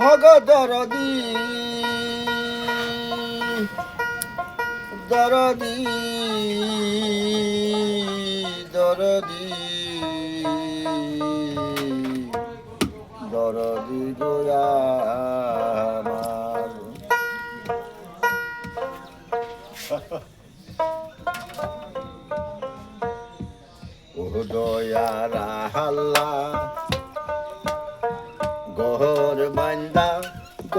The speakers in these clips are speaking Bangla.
হগ দরদি দরদি। দরদি দরদি গোয়া ও দয়ার হাল্লা গহর বান্দা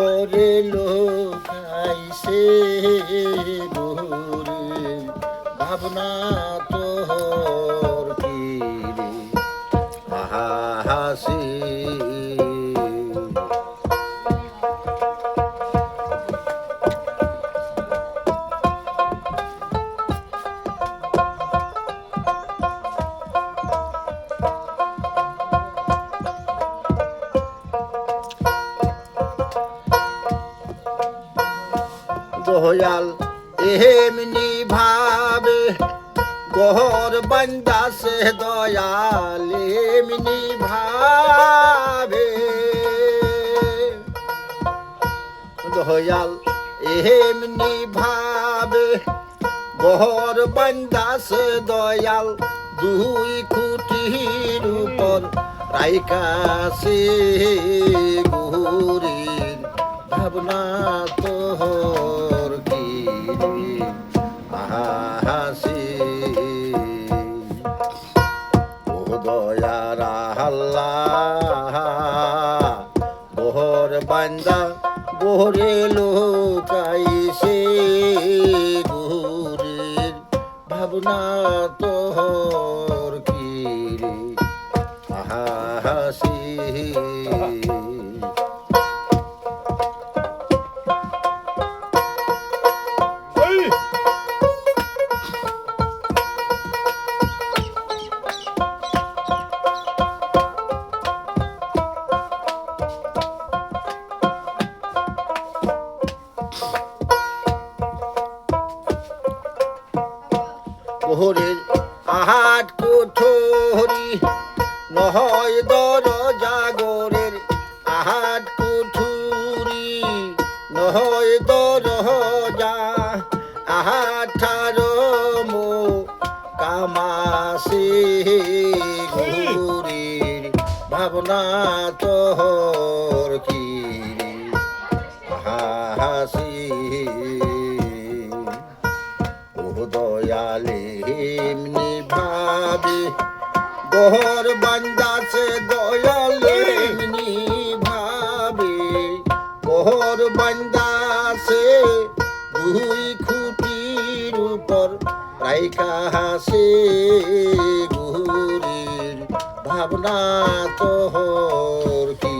গরে লোকাইছে মোর ভাবনা দয়াল এমনি ভাবে গহর বান্দা সে দয়াল, এমনি ভাবে। দয়াল এমনি ভাবে গহর বান্দা সে দয়াল, দুই খুঁটির উপর রাইকাছে গুরির ভাবনা তোহর কি হাসি ও দয়ার আল্লাহ বহর বান্দা বহরে লোকাইছে গুরির ভাবনা কি ওহরের আহাট কুঠুরি নহয় দর জাগরের আহাট কুঠুরি নহয় দর যা আহাঠার মো কামাসি ঘুরির। ভাবনা তোহর কি হাসি ও দয়ালে গহর বান্দাছে দয়াল। এমনি ভাবে তোর বান্দাছে দুই খুঁটির উপর রাইকা হাসে গুরির ভাবনা তোহর কি।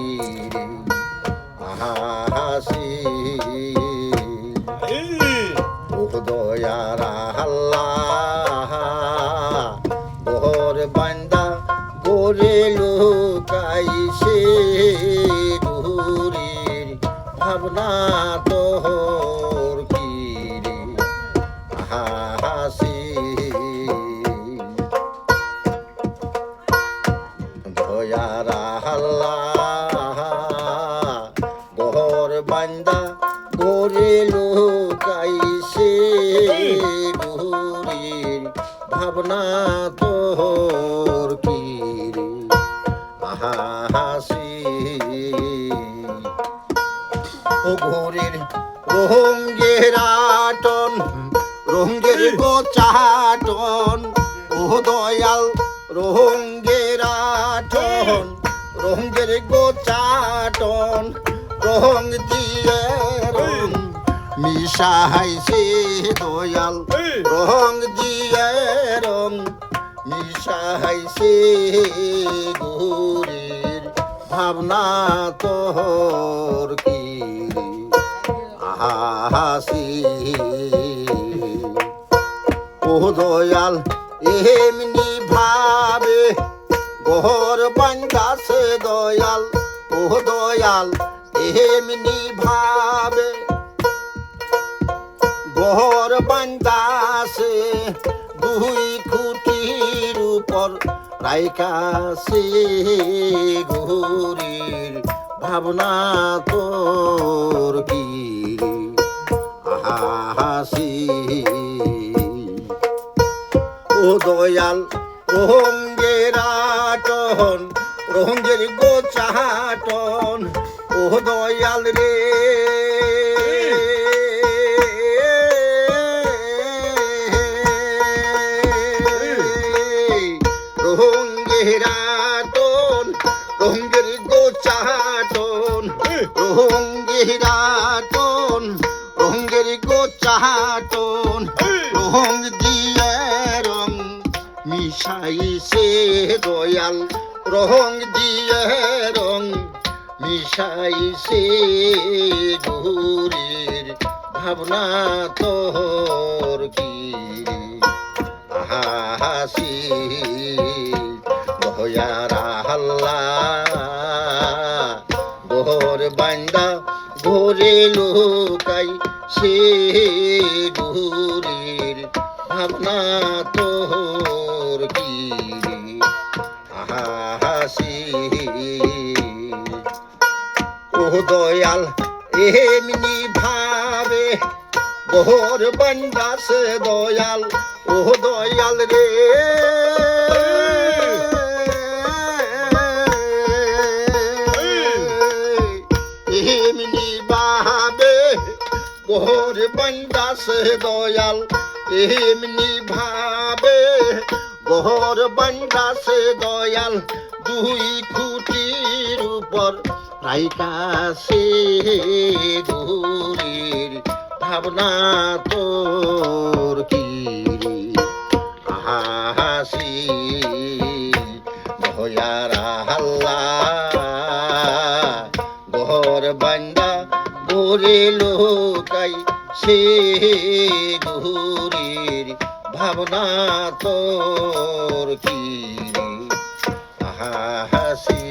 গোরে লোকাইছে গুরির ভাবনা তোহর কি রে হাসি দয়ার আল্লাহ গোর বান্দা গোরে লোকাইছে গুরির ভাবনা তোর ঘোরের রোহঙ্গের আটন রোহঙ্গের গোচাটন। ও দয়াল রোহঙ্গের আটন রোহঙ্গের গোচাটন। রং দিয়ে রং মিশাইছে দয়াল রং দিয়ে রং মিশাইছে গুরির ভাবনা তোর কি? হাসি। ও দয়াল, এমনি ভাবে গোহর বান্দাসে দয়াল। ও দয়াল, এমনি ভাবে গোহর বান্দাসে দুই খুঁটির উপর রাইকাছে ঘুরির ভাবনা তোর কি? হাসি। ও দয়াল রঙ্গের আটন রঙ্গের গোচাটন ও দয়াল রে। রঙ্গের গোচাটন রঙ্গের দয়াল রং দিয়ে রং মিশাইছে ঘুরের ভাবনা তোর কি হাসি দয়ারা হাল্লা গোর বান্দা ভোরে লোকাই সে ঘুরের ভাবনা দয়াল, এমনি ভাবে। গোর বন্দাস দয়াল, ও দয়াল রে। এমনি ভাবে গোর বন্দাস দয়াল, এমনি ভাবে গোর বন্দাস দয়াল, দুই খুঁটির উপর রাইকাছে দূরের ভাবনা তোর কি হাসি ভয়ারা হাল্লা ঘর বান্দা গোরে লোকাই সে ঘুরের ভাবনা তোর কি হাসি